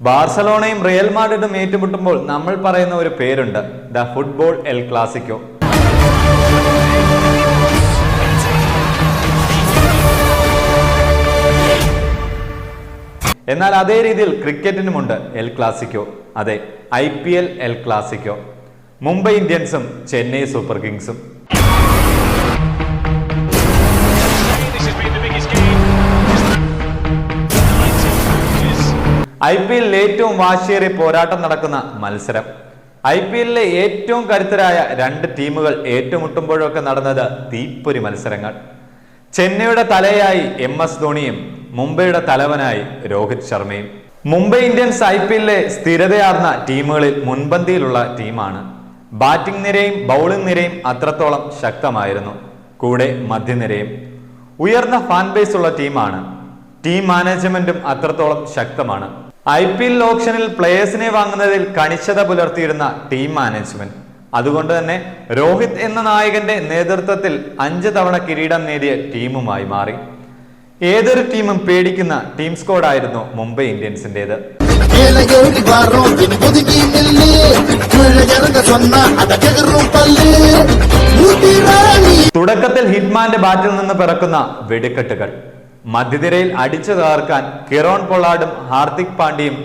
ബാർസലോണയും real മാഡ്രിഡും ഏറ്റുമുട്ടുമ്പോൾ നമ്മൾ പറയുന്ന ഒരു പേരുണ്ട്. The football El Clasico. എന്നാൽ അതേ രീതിയിൽ ക്രിക്കറ്റിനുമുണ്ട് എൽ ക്ലാസിക്കോ. അതെ I P L El Clasico. Mumbai ഇന്ത്യൻസും ചെന്നൈ സൂപ്പർ കിങ്സും. ഐ പി എല്ലിൽ ഏറ്റവും വാശിയേറിയ പോരാട്ടം നടക്കുന്ന മത്സരം. ഐ പി എല്ലിലെ ഏറ്റവും കരുത്തരായ രണ്ട് ടീമുകൾ ഏറ്റുമുട്ടുമ്പോഴൊക്കെ നടന്നത് തീപ്പൊരി മത്സരങ്ങൾ. ചെന്നൈയുടെ തലയായി എം എസ് ധോണിയും മുംബൈയുടെ തലവനായി രോഹിത് ശർമ്മയും. മുംബൈ ഇന്ത്യൻസ് ഐ പി എല്ലിലെ സ്ഥിരതയാർന്ന ടീമുകളിൽ മുൻപന്തിയിലുള്ള ടീമാണ്. ബാറ്റിംഗ് നിരയും ബൗളിംഗ് നിരയും അത്രത്തോളം ശക്തമായിരുന്നു. കൂടെ മധ്യനിരയും. ഉയർന്ന ഫാൻ ബേസ് ഉള്ള ടീമാണ്. ടീം മാനേജ്മെന്റും അത്രത്തോളം ശക്തമാണ്. ഐ പി എൽ ഓപ്ഷനിൽ പ്ലേയേഴ്സിനെ വാങ്ങുന്നതിൽ കണിശത പുലർത്തിയിരുന്ന ടീം മാനേജ്മെന്റ് അതുകൊണ്ട് തന്നെ രോഹിത് എന്ന നായകന്റെ നേതൃത്വത്തിൽ അഞ്ച് തവണ കിരീടം നേടിയ ടീമുമായി മാറി. ഏതൊരു ടീമും പേടിക്കുന്ന ടീം സ്കോഡായിരുന്നു മുംബൈ ഇന്ത്യൻസിന്റേത്. തുടക്കത്തിൽ ഹിറ്റ്മാന്റെ ബാറ്റിൽ നിന്ന് പിറക്കുന്ന വെടിക്കെട്ടുകൾ. മധ്യനിരയിൽ അടിച്ചു തകർക്കാൻ കിറോൺ പൊള്ളാഡും ഹാർദിക് പാണ്ഡ്യയും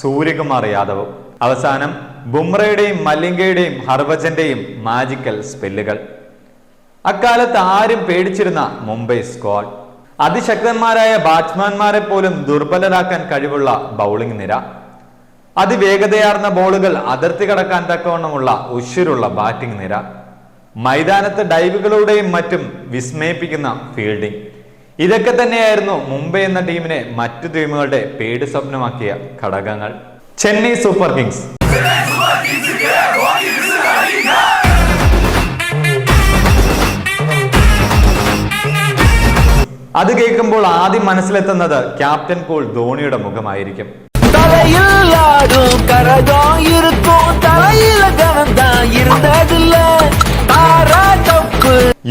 സൂര്യകുമാർ യാദവും. അവസാനം ബുംറയുടെയും മല്ലിംഗയുടെയും ഹർഭജന്റെയും മാജിക്കൽ സ്പെല്ലുകൾ അക്കാലത്ത് ആരും പേടിച്ചിരുന്ന മുംബൈ സ്ക്വാഡ് അതിശക്തന്മാരായ ബാറ്റ്സ്മാൻമാരെ പോലും ദുർബലരാക്കാൻ കഴിവുള്ള ബൗളിംഗ് നിര. അതിവേഗതയാർന്ന ബോളുകൾ അതിർത്തി കടക്കാൻ തക്കവണ്ണമുള്ള ഉശിരുള്ള ബാറ്റിംഗ് നിര. മൈതാനത്ത് ഡൈവുകളുടെയും മറ്റും വിസ്മയിപ്പിക്കുന്ന ഫീൽഡിംഗ് ഇതൊക്കെ തന്നെയായിരുന്നു മുംബൈ എന്ന ടീമിനെ മറ്റു ടീമുകളുടെ പേടി സ്വപ്നമാക്കിയ ഘടകങ്ങൾ. Chennai super kings. അത് കേൾക്കുമ്പോൾ ആദ്യം മനസ്സിലെത്തുന്നത് ക്യാപ്റ്റൻ കൂൾ ധോണിയുടെ മുഖമായിരിക്കും. തലയിൽ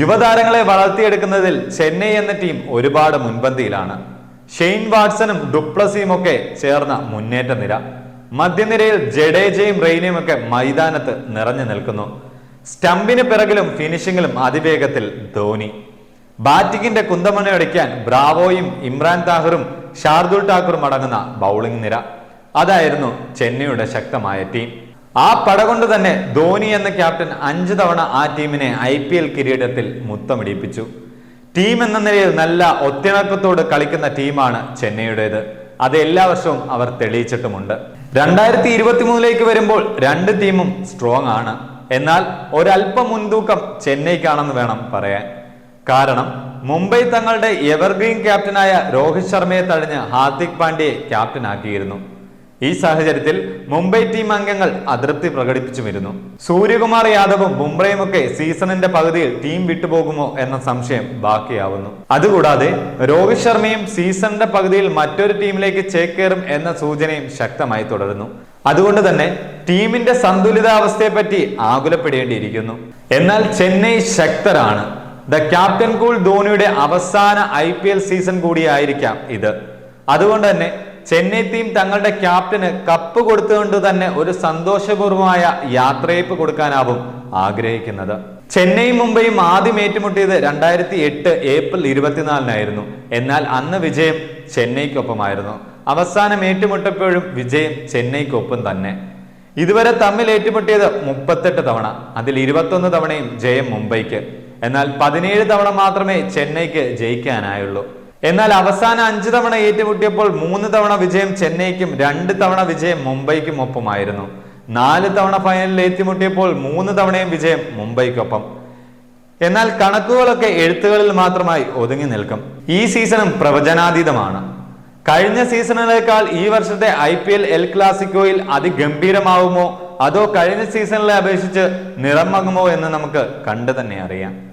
യുവതാരങ്ങളെ വളർത്തിയെടുക്കുന്നതിൽ ചെന്നൈ എന്ന ടീം ഒരുപാട് മുൻപന്തിയിലാണ്. ഷെയ്ൻ വാട്സണും ഡുപ്ലസിയും ഒക്കെ ചേർന്ന മുന്നേറ്റ നിര. മധ്യനിരയിൽ ജഡേജയും റെയ്നയും ഒക്കെ മൈതാനത്ത് നിറഞ്ഞു നിൽക്കുന്നു. സ്റ്റംപിന് പിറകിലും ഫിനിഷിങ്ങിലും അതിവേഗത്തിൽ ധോനി ബാറ്റിംഗിന്റെ കുന്തമണയടിക്കാൻ ബ്രാവോയും ഇമ്രാൻ താഹറും ഷാർദുൽ ഠാക്കൂറും അടങ്ങുന്ന ബൗളിംഗ് നിര. അതായിരുന്നു ചെന്നൈയുടെ ശക്തമായ ടീം. ആ പട കൊണ്ട് തന്നെ ധോനി എന്ന ക്യാപ്റ്റൻ അഞ്ചു തവണ ആ ടീമിനെ ഐ പി എൽ കിരീടത്തിൽ മുത്തമിടിപ്പിച്ചു. ടീം എന്ന നിലയിൽ നല്ല ഒത്തിണക്കത്തോട് കളിക്കുന്ന ടീമാണ് ചെന്നൈയുടേത്. അത് എല്ലാ വർഷവും അവർ തെളിയിച്ചിട്ടുമുണ്ട്. രണ്ടായിരത്തി ഇരുപത്തി മൂന്നിലേക്ക് വരുമ്പോൾ രണ്ട് ടീമും സ്ട്രോങ് ആണ്. എന്നാൽ ഒരല്പം മുൻതൂക്കം ചെന്നൈക്കാണെന്ന് വേണം പറയാൻ. കാരണം മുംബൈ തങ്ങളുടെ എവർഗ്രീൻ ക്യാപ്റ്റനായ രോഹിത് ശർമ്മയെ തടഞ്ഞ് ഹാർദിക് പാണ്ഡ്യയെ ക്യാപ്റ്റനാക്കിയിരുന്നു ഈ സാഹചര്യത്തിൽ മുംബൈ ടീം അംഗങ്ങൾ അതൃപ്തി പ്രകടിപ്പിച്ചു വരുന്നു സൂര്യകുമാർ യാദവും ബുംബ്രയും ഒക്കെ സീസണിന്റെ പകുതിയിൽ ടീം വിട്ടുപോകുമോ എന്ന സംശയം ബാക്കിയാവുന്നു. അതുകൂടാതെ രോഹിത് ശർമ്മയും സീസണിന്റെ പകുതിയിൽ മറ്റൊരു ടീമിലേക്ക് ചേക്കേറും എന്ന സൂചനയും ശക്തമായി തുടരുന്നു. അതുകൊണ്ട് തന്നെ ടീമിന്റെ സന്തുലിതാവസ്ഥയെ പറ്റി ആകുലപ്പെടേണ്ടിയിരിക്കുന്നു. എന്നാൽ ചെന്നൈ ശക്തരാണ്. ദ ക്യാപ്റ്റൻ കൂൾ ധോണിയുടെ അവസാന ഐ സീസൺ കൂടിയായിരിക്കാം ഇത്. അതുകൊണ്ട് തന്നെ ചെന്നൈ ടീം തങ്ങളുടെ ക്യാപ്റ്റന് കപ്പ് കൊടുത്തുകൊണ്ട് തന്നെ ഒരു സന്തോഷപൂർവമായ യാത്രയപ്പ് കൊടുക്കാനാവും ആഗ്രഹിക്കുന്നത്. ചെന്നൈയും മുംബൈയും ആദ്യം ഏറ്റുമുട്ടിയത് രണ്ടായിരത്തി എട്ട് ഏപ്രിൽ ഇരുപത്തിനാലിനായിരുന്നു. എന്നാൽ അന്ന് വിജയം ചെന്നൈക്കൊപ്പമായിരുന്നു. അവസാനം ഏറ്റുമുട്ടപ്പോഴും വിജയം ചെന്നൈക്കൊപ്പം തന്നെ. ഇതുവരെ തമ്മിൽ ഏറ്റുമുട്ടിയത് മുപ്പത്തെട്ട് തവണ അതിൽ ഇരുപത്തൊന്ന് തവണയും ജയം മുംബൈക്ക്. എന്നാൽ പതിനേഴ് തവണ മാത്രമേ ചെന്നൈക്ക് ജയിക്കാനായുള്ളൂ. എന്നാൽ അവസാന അഞ്ച് തവണ ഏറ്റുമുട്ടിയപ്പോൾ മൂന്ന് തവണ വിജയം ചെന്നൈക്കും രണ്ട് തവണ വിജയം മുംബൈക്കും ഒപ്പമായിരുന്നു. നാല് തവണ ഫൈനലിൽ ഏറ്റുമുട്ടിയപ്പോൾ മൂന്ന് തവണയും വിജയം മുംബൈക്കൊപ്പം. എന്നാൽ കണക്കുകളൊക്കെ എഴുത്തുകളിൽ മാത്രമായി ഒതുങ്ങി നിൽക്കും. ഈ സീസണും പ്രവചനാതീതമാണ്. കഴിഞ്ഞ സീസണുകളേക്കാൾ ഈ വർഷത്തെ ഐ പി എൽ എൽ ക്ലാസിക്കോയിൽ അതിഗംഭീരമാവുമോ? അതോ കഴിഞ്ഞ സീസണിലെ അപേക്ഷിച്ച് നിറം എന്ന് നമുക്ക് കണ്ടു തന്നെ അറിയാം.